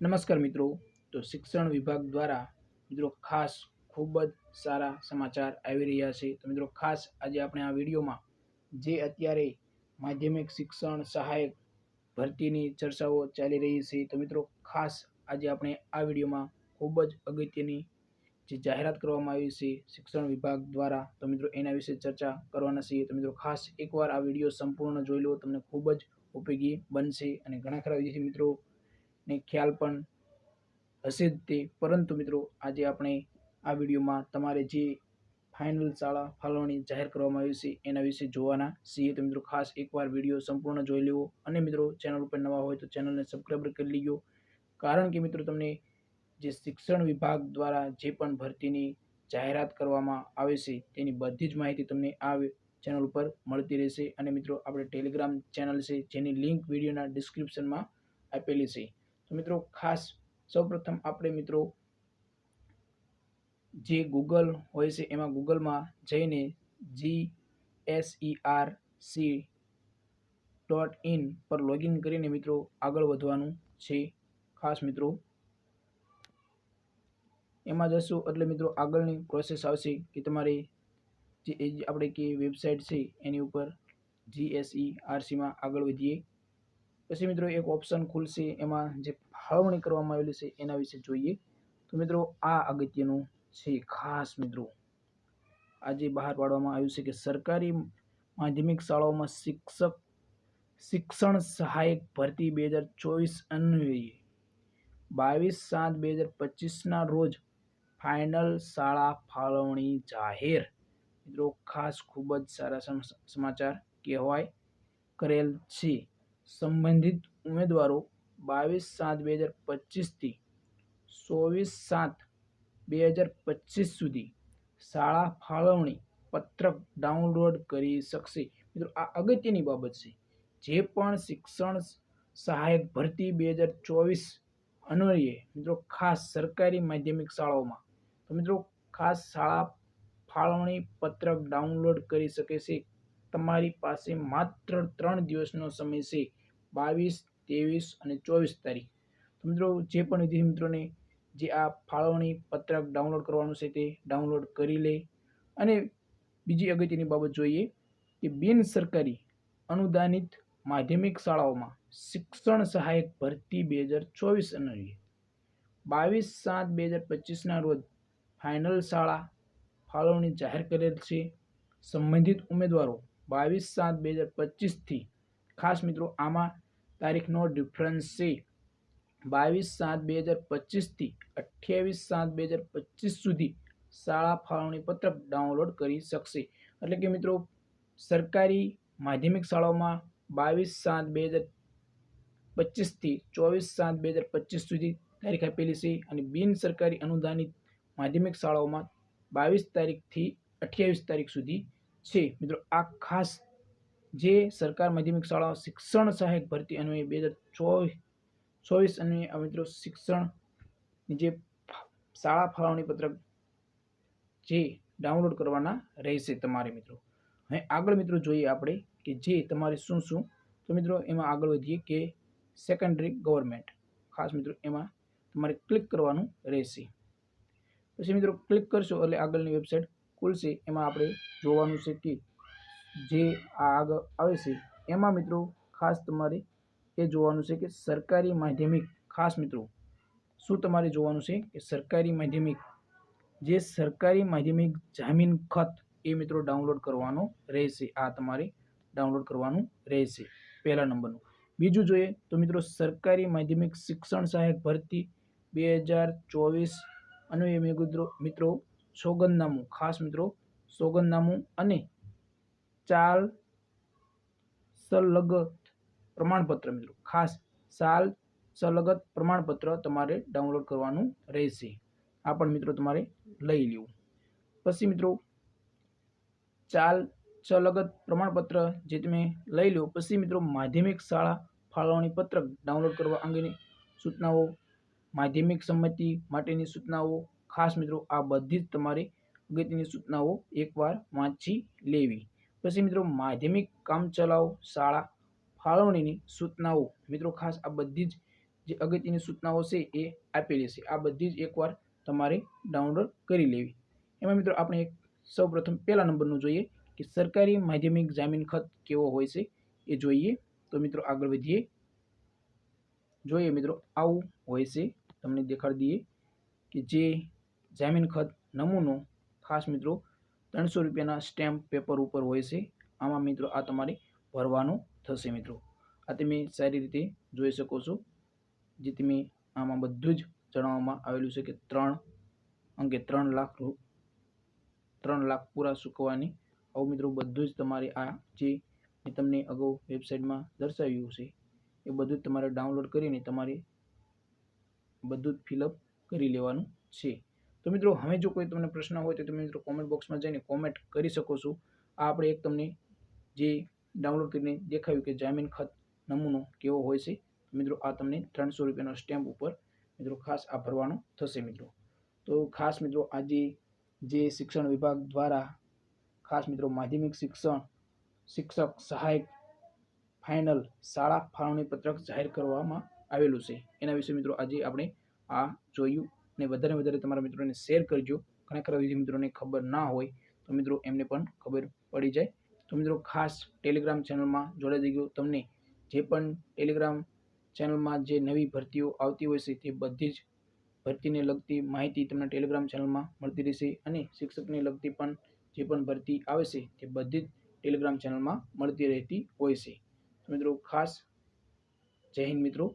નમસ્કાર મિત્રો. તો શિક્ષણ વિભાગ દ્વારા મિત્રો ખાસ ખૂબ જ સારા સમાચાર આવી રહ્યા છે. તો મિત્રો ખાસ આજે આપણે આ વિડીયોમાં જે અત્યારે માધ્યમિક શિક્ષણ સહાયક ભરતીની ચર્ચાઓ ચાલી રહી છે, તો મિત્રો ખાસ આજે આપણે આ વિડીયોમાં ખૂબ જ અગત્યની જે જાહેરાત કરવામાં આવી છે શિક્ષણ વિભાગ દ્વારા, તો મિત્રો એના વિશે ચર્ચા કરવાના છીએ. તો મિત્રો ખાસ એકવાર આ વીડિયો સંપૂર્ણ જોઈ લો, તમને ખૂબ જ ઉપયોગી બનશે અને ઘણા ખરા વિદ્યાર્થી મિત્રો ને ખ્યાલ પણ હશે જ તે. પરંતુ મિત્રો, આજે આપણે આ વિડીયોમાં તમારે જે ફાઇનલ શાળા ફાળવણી જાહેર કરવામાં આવી છે, એના વિશે જોવાના છીએ. તો મિત્રો, ખાસ એકવાર વીડિયો સંપૂર્ણ જોઈ લેવો. અને મિત્રો ચેનલ ઉપર નવા હોય તો ચેનલને સબસ્ક્રાઈબ કરી લેજો. કારણ કે મિત્રો, તમને જે શિક્ષણ વિભાગ દ્વારા જે પણ ભરતીની જાહેરાત કરવામાં આવે છે, તેની બધી જ માહિતી તમને આ ચેનલ ઉપર મળતી રહેશે. અને મિત્રો, આપણે ટેલિગ્રામ ચેનલ છે, જેની લિંક વિડીયોના ડિસ્ક્રિપ્શનમાં આપેલી છે. તો મિત્રો ખાસ સૌપ્રથમ આપણે મિત્રો જે ગૂગલ હોય છે, એમાં ગૂગલમાં જઈને G S E R C dot in પર લોગિન કરીને મિત્રો આગળ વધવાનું છે. ખાસ મિત્રો એમાં જશું એટલે મિત્રો આગળની પ્રોસેસ આવશે કે તમારે જે જે આપણે કે વેબસાઇટ છે, એની ઉપર જીએસઈ આરસીમાં આગળ વધીએ. પછી મિત્રો એક ઓપ્શન ખુલશે એમાં જે ફાળવણી કરવામાં આવેલી છે એના વિશે જોઈએ. તો મિત્રો આ અગત્યનું છે ખાસ મિત્રો. આજે બહાર પાડવામાં આવ્યું છે કે સરકારી માધ્યમિક શાળાઓમાં શિક્ષક શિક્ષણ સહાયક ભરતી બે હજાર ચોવીસ અન્વયે બાવીસ સાત બે હજાર પચીસના રોજ ફાઇનલ શાળા ફાળવણી જાહેર. મિત્રો ખાસ ખૂબ જ સારા સમ- સમાચાર કહેવાય કરેલ છે. સંબંધિત ઉમેદવારો બાવીસ સાત બે હજાર પચીસથી ચોવીસ સાત બે હજાર પચીસ સુધી શાળા ફાળવણી પત્રક ડાઉનલોડ કરી શકશે. મિત્રો, આ અગત્યની બાબત છે. જે પણ શિક્ષણ સહાયક ભરતી બે હજાર ચોવીસ અન્વયે મિત્રો, ખાસ સરકારી માધ્યમિક શાળાઓમાં. તો મિત્રો, ખાસ શાળા ફાળવણી પત્રક ડાઉનલોડ કરી શકે છે. તમારી પાસે માત્ર ત્રણ દિવસનો સમય છે, બાવીસ, ત્રેવીસ અને ચોવીસ તારીખ. મિત્રો, જે પણ વિદ્યાર્થી મિત્રોને જે આ ફાળવણી પત્રક ડાઉનલોડ કરવાનું છે તે ડાઉનલોડ કરી લે. અને બીજી અગત્યની બાબત જોઈએ કે બિન સરકારી અનુદાનિત માધ્યમિક શાળાઓમાં શિક્ષણ સહાયક ભરતી બે હજાર ચોવીસ અન્વયે. બાવીસ સાત બે હજાર પચીસના રોજ ફાઇનલ શાળા ફાળવણી જાહેર કરેલ છે. સંબંધિત ઉમેદવારો બાવીસ સાત બે હજાર પચીસથી. ખાસ મિત્રો, આમાં તારીખનો ડિફરન્સ છે. બાવીસ સાત બે હજાર પચીસથી અઠ્યાવીસ સાત બે હજાર પચીસ સુધી શાળા ફાળવણી પત્રક ડાઉનલોડ કરી શકશે. એટલે કે મિત્રો, સરકારી માધ્યમિક શાળાઓમાં બાવીસ સાત બે હજાર પચીસથી ચોવીસ સાત બે હજાર પચીસ સુધી તારીખ આપેલી છે અને બિન સરકારી અનુદાનિત માધ્યમિક શાળાઓમાં બાવીસ તારીખથી અઠ્યાવીસ તારીખ સુધી છે. મિત્રો, આ ખાસ જે સરકાર માધ્યમિક શાળાઓ શિક્ષણ સહાયક ભરતી અન્વયે બે હજાર ચોવીસ ચોવીસ અન્વયે આ મિત્રો શિક્ષણની જે શાળા ફાળવણી પત્રક જે ડાઉનલોડ કરવાના રહેશે તમારે મિત્રો. હવે આગળ મિત્રો જોઈએ આપણે કે જે તમારે શું શું, તો મિત્રો એમાં આગળ વધીએ કે સેકન્ડરી ગવર્મેન્ટ ખાસ મિત્રો એમાં તમારે ક્લિક કરવાનું રહેશે. પછી મિત્રો ક્લિક કરશો એટલે આગળની વેબસાઇટ ખુલશે એમાં આપણે જોવાનું છે કે જે આગળ આવે છે, એમાં મિત્રો ખાસ તમારે એ જોવાનું છે કે સરકારી માધ્યમિક, ખાસ મિત્રો, શું તમારે જોવાનું છે કે સરકારી માધ્યમિક? જે સરકારી માધ્યમિક જામીન ખત એ મિત્રો ડાઉનલોડ કરવાનો રહેશે, આ તમારે ડાઉનલોડ કરવાનું રહેશે, પહેલા નંબરનું. બીજું જોઈએ તો મિત્રો સરકારી માધ્યમિક શિક્ષણ સહાયક ભરતી બે હજાર ચોવીસ અન્વયે મિત્રો મિત્રો સોગંદનામું. ખાસ મિત્રો, સોગંદનામું અને ચાલ સલગત પ્રમાણપત્ર મિત્રો. ખાસ સાલ સલગત પ્રમાણપત્ર તમારે ડાઉનલોડ કરવાનું રહેશે. આ પણ મિત્રો તમારે લઈ લેવું. પછી મિત્રો, ચાલ સલગત પ્રમાણપત્ર જે તમે લઈ લો. પછી મિત્રો, માધ્યમિક શાળા ફાળવણી પત્રક ડાઉનલોડ કરવા અંગેની સૂચનાઓ, માધ્યમિક સંમતિ માટેની સૂચનાઓ ખાસ મિત્રો, આ બધી જ તમારે અગત્યની સૂચનાઓ એકવાર વાંચી લેવી. પછી મિત્રો, માધ્યમિક કામચલાઉ શાળા ફાળવણીની સૂચનાઓ. મિત્રો, ખાસ આ બધી જ જે અગત્યની સૂચનાઓ છે એ આપેલી છે. આ બધી જ એકવાર તમારે ડાઉનલોડ કરી લેવી. એમાં મિત્રો, આપણે એક સૌ પ્રથમ પહેલા નંબરનું જોઈએ કે સરકારી માધ્યમિક જામીન ખત કેવો હોય છે એ જોઈએ. તો મિત્રો, આગળ વધીએ. જોઈએ મિત્રો, આવું હોય છે. તમને દેખાડી દઈએ કે જે જામીન ખત નમૂનો ખાસ મિત્રો ત્રણસો રૂપિયાના સ્ટેમ્પ પેપર ઉપર હોય છે. આમાં મિત્રો આ તમારે ભરવાનું થશે મિત્રો. આ તમે સારી રીતે જોઈ શકો છો. જે તમે આમાં બધું જ જણાવવામાં આવેલું છે કે ત્રણ અંકે ત્રણ લાખ ત્રણ લાખ પૂરા ચૂકવવાની. આવું મિત્રો બધું જ તમારે આ જે મેં તમને અગાઉ વેબસાઇટમાં દર્શાવ્યું છે, એ બધું જ તમારે ડાઉનલોડ કરીને તમારે બધું જ ફિલઅપ કરી લેવાનું છે. તો મિત્રો, હવે જો કોઈ તમને પ્રશ્ન હોય તો તમે મિત્રો કોમેન્ટ બોક્સમાં જઈને કોમેન્ટ કરી શકો છો. આ આપણે એક તમને જે ડાઉનલોડ કરીને દેખાયું કે જામીન ખત નમૂનો કેવો હોય છે મિત્રો આ તમને ત્રણસો રૂપિયાનો સ્ટેમ્પ ઉપર મિત્રો ખાસ આ ભરવાનું થશે મિત્રો. તો ખાસ મિત્રો આજે જે શિક્ષણ વિભાગ દ્વારા ખાસ મિત્રો માધ્યમિક શિક્ષણ, શિક્ષક સહાયક ફાઇનલ શાળા ફાળવણી પત્રક જાહેર કરવામાં આવેલું છે. એના વિશે મિત્રો આજે આપણે આ જોયું. અને વધારે વધારે તમારા મિત્રોને શેર કરજો. ઘણા ખરા વિદ્યાર્થી મિત્રોને ખબર ના હોય, તો મિત્રો એમને પણ ખબર પડી જાય. તો મિત્રો ખાસ ટેલિગ્રામ ચેનલમાં જોડાઈ જજો. તમને જે પણ ટેલિગ્રામ ચેનલમાં જે નવી ભરતીઓ આવતી હોય છે, તે બધી જ ભરતીને લગતી માહિતી તમને ટેલિગ્રામ ચેનલમાં મળતી રહેશે અને શિક્ષકને લગતી પણ જે પણ ભરતી આવે છે, તે બધી જ ટેલિગ્રામ ચેનલમાં મળતી રહેતી હોય છે. મિત્રો ખાસ જય હિન્દ મિત્રો.